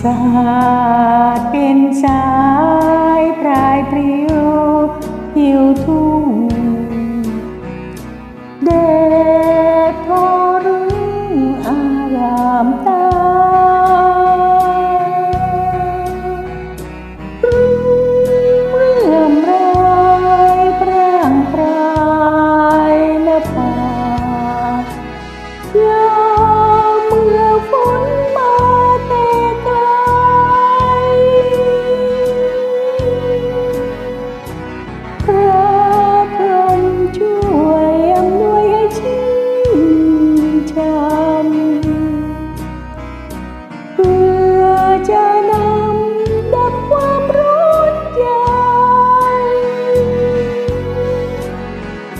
สาดเป็นสายพรายปลิว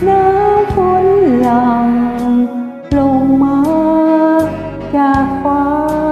น้ำฝนหลังลงมาจากฟ้า